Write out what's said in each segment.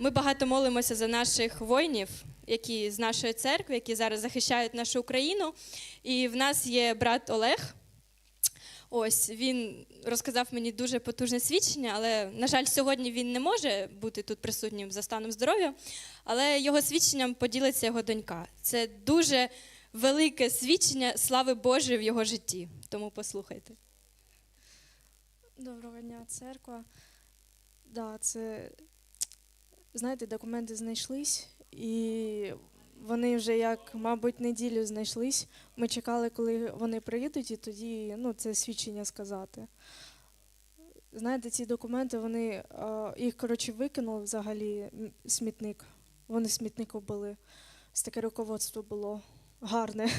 Ми багато молимося за наших воїнів, які з нашої церкви, які зараз захищають нашу Україну. І в нас є брат Олег. Ось він розказав мені дуже потужне свідчення, але, на жаль, сьогодні він не може бути тут присутнім за станом здоров'я. Але його свідченням поділиться його донька. Це дуже велике свідчення слави Божої в його житті. Тому послухайте. Доброго дня, церква. Да, це, знаєте, документи знайшлись, і вони вже як, мабуть, неділю знайшлись. Ми чекали, коли вони приїдуть, і тоді ну, це свідчення сказати. Знаєте, ці документи, вони їх, коротше, викинули взагалі смітник. Вони смітником були. Ось таке руководство було гарне,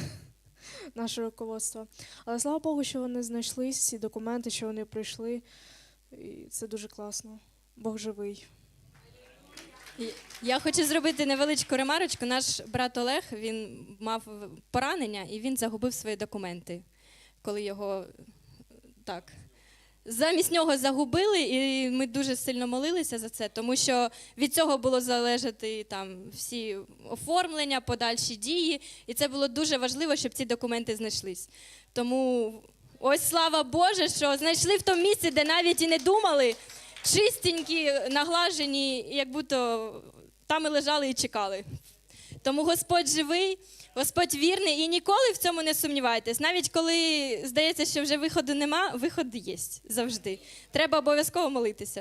наше руководство. Але слава Богу, що вони знайшлись, ці документи, що вони прийшли. І це дуже класно. Бог живий. Я хочу зробити невеличку ремарочку. Наш брат Олег він мав поранення і він загубив свої документи, коли його так. Замість нього загубили, і ми дуже сильно молилися за це, тому що від цього було залежати там всі оформлення, подальші дії, і це було дуже важливо, щоб ці документи знайшлись. Тому ось слава Боже, що знайшли в тому місці, де навіть і не думали, чистенькі, наглажені, як будто там і лежали і чекали. Тому Господь живий, Господь вірний і ніколи в цьому не сумнівайтесь. Навіть коли здається, що вже виходу нема, виход є завжди. Треба обов'язково молитися.